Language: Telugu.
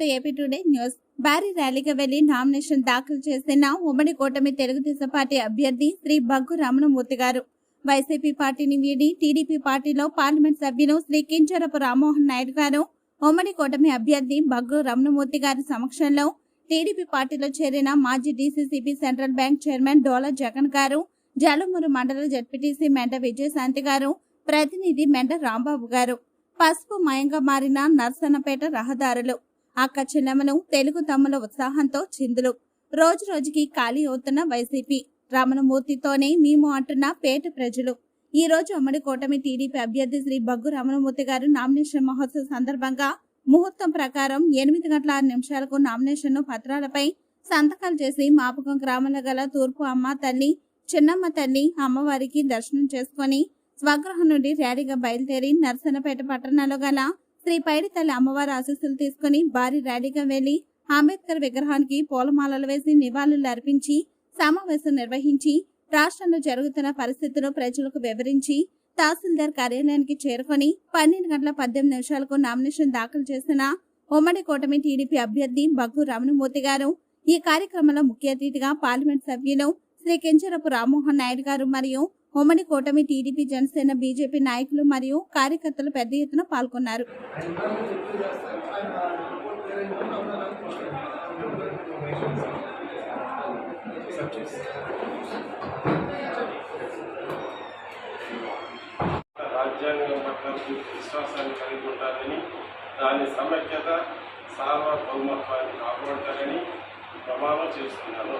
To AP today news. భారీ ర్యాలీగా వెళ్ళి నామినేషన్ దాఖలు చేసిన ఉమ్మడి కూటమి తెలుగుదేశం పార్టీ అభ్యర్థి శ్రీ బగ్గు రమణమూర్తి గారు. వైసీపీ పార్టీని వీడి టీడీపీ పార్టీలో పార్లమెంట్ సభ్యులు శ్రీ కించరపు రామ్మోహన్ నాయుడు గారు ఉమ్మడి కూటమి అభ్యర్థి బగ్గు రమణమూర్తి గారి సమక్షంలో టీడీపీ పార్టీలో చేరిన మాజీ DCCB central bank chairman Dola Jagan గారు జలమూరు మండల జడ్పీటీసీ మెండ విజయశాంతి గారు ప్రతినిధి మెండ రాంబాబు గారు. పసుపు మయంగా మారిన నర్సన్నపేట రహదారులు. అక్క చిన్నమ్మను తెలుగు తమ్ముల ఉత్సాహంతో చిందులు. రోజు రోజుకి ఖాళీ అవుతున్న వైసీపీ రమణమూర్తితోనే మేము అంటున్న పేట ప్రజలు. ఈ రోజు ఉమ్మడి కూటమి టీడీపీ అభ్యర్థి శ్రీ బగ్గు రమణమూర్తి గారు నామినేషన్ మహోత్సవం సందర్భంగా ముహూర్తం ప్రకారం ఎనిమిది గంటల ఆరు నిమిషాలకు నామినేషన్ పత్రాలపై సంతకాలు చేసి మాపకం గ్రామంలో గల తూర్పు అమ్మ తల్లి చిన్నమ్మ తల్లి అమ్మవారికి దర్శనం చేసుకొని స్వగృహం నుండి ర్యాలీగా బయలుదేరి నర్సనపేట పట్టణంలో గల శ్రీ పైడి తల్లి అమ్మవారి ఆశీస్సులు తీసుకుని భారీ ర్యాలీగా వెళ్ళి అంబేద్కర్ విగ్రహానికి పూలమాలలు వేసి నివాళులు అర్పించి సమావేశం నిర్వహించి రాష్ట్రంలో జరుగుతున్న పరిస్థితులు ప్రజలకు వివరించి తహసీల్దార్ కార్యాలయానికి చేరుకొని పన్నెండు గంటల పద్దెనిమిది నిమిషాలకు నామినేషన్ దాఖలు చేసిన ఉమ్మడి కూటమి టీడీపీ అభ్యర్థి బగ్గు రమణమూర్తి గారు ఈ కార్యక్రమంలో ముఖ్య అతిథిగా పార్లమెంట్ సభ్యులు శ్రీ కెంచరపు రామ్మోహన్ నాయుడు గారు మరియు ఉమ్మడి కూటమి టీడీపీ జనసేన బీజేపీ నాయకులు మరియు కార్యకర్తలు పెద్ద ఎత్తున పాల్గొన్నారు. రాజ్యాంగం పట్ల విశ్వాసాన్ని కలిగి ఉండాలని దాని సమైక్యత సార్వభౌమత్వాన్ని కాపాడతారని ప్రమాణం చేస్తున్నాను.